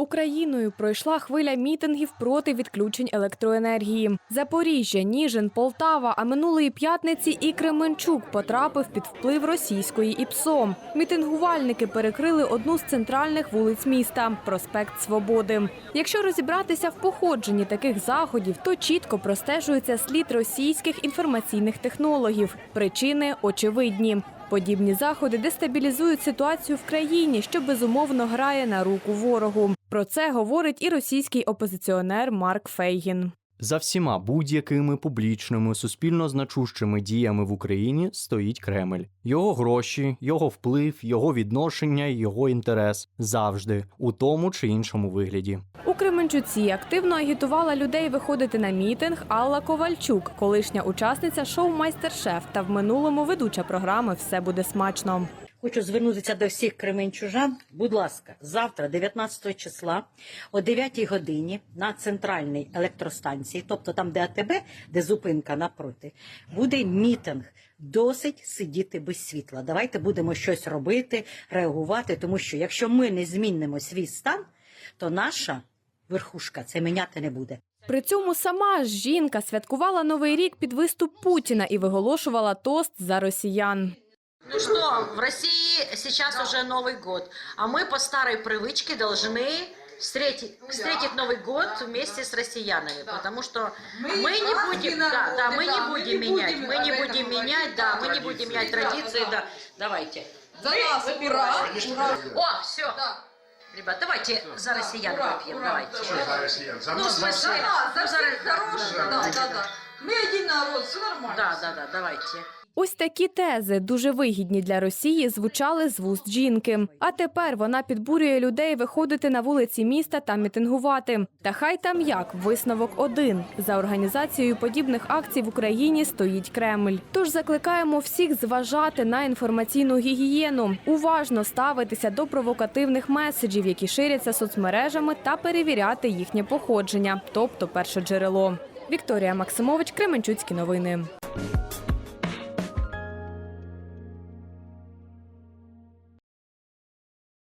Україною пройшла хвиля мітингів проти відключень електроенергії. Запоріжжя, Ніжин, Полтава, а минулої п'ятниці і Кременчук потрапив під вплив російської ІПСО. Мітингувальники перекрили одну з центральних вулиць міста проспект Свободи. Якщо розібратися в походженні таких заходів, то чітко простежується слід російських інформаційних технологів. Причини очевидні. Подібні заходи дестабілізують ситуацію в країні, що безумовно грає на руку ворогу. Про це говорить і російський опозиціонер Марк Фейгін. За всіма будь-якими публічними суспільно значущими діями в Україні стоїть Кремль. Його гроші, його вплив, його відношення, його інтерес завжди у тому чи іншому вигляді. У Кременчуці активно агітувала людей виходити на мітинг Алла Ковальчук, колишня учасниця шоу Майстер-шеф та в минулому ведуча програми Все буде смачно. Хочу звернутися до всіх кременчужан. Будь ласка, завтра, 19 числа, о 9 годині на центральній електростанції, тобто там, де АТБ, де зупинка напроти, буде мітинг. Досить сидіти без світла. Давайте будемо щось робити, реагувати, тому що якщо ми не змінимо свій стан, то наша верхушка це міняти не буде. При цьому сама жінка святкувала новий рік під виступ Путіна і виголошувала тост за росіян. Ну что, в России сейчас уже Новый год, а мы по старой привычке должны встретить, встретить Новый год вместе с россиянами, потому что мы, не будем, да, да, мы не будем менять, мы не будем менять, да, мы не будем менять традиции, да, давайте. За нас, ура! ура. О, все. Ребят, давайте за россиян выпьем, давайте. за россиян? За Ну, за всех. За ну, за- всех хороших, да, да, да. Мы один народ, все нормально. Да, да, да, давайте. Ось такі тези, дуже вигідні для Росії, звучали з вуст жінки. А тепер вона підбурює людей виходити на вулиці міста та мітингувати. Та хай там як висновок один за організацією подібних акцій в Україні стоїть Кремль. Тож закликаємо всіх зважати на інформаційну гігієну, уважно ставитися до провокативних меседжів, які ширяться соцмережами, та перевіряти їхнє походження, тобто перше джерело. Вікторія Максимович, Кременчуцькі новини.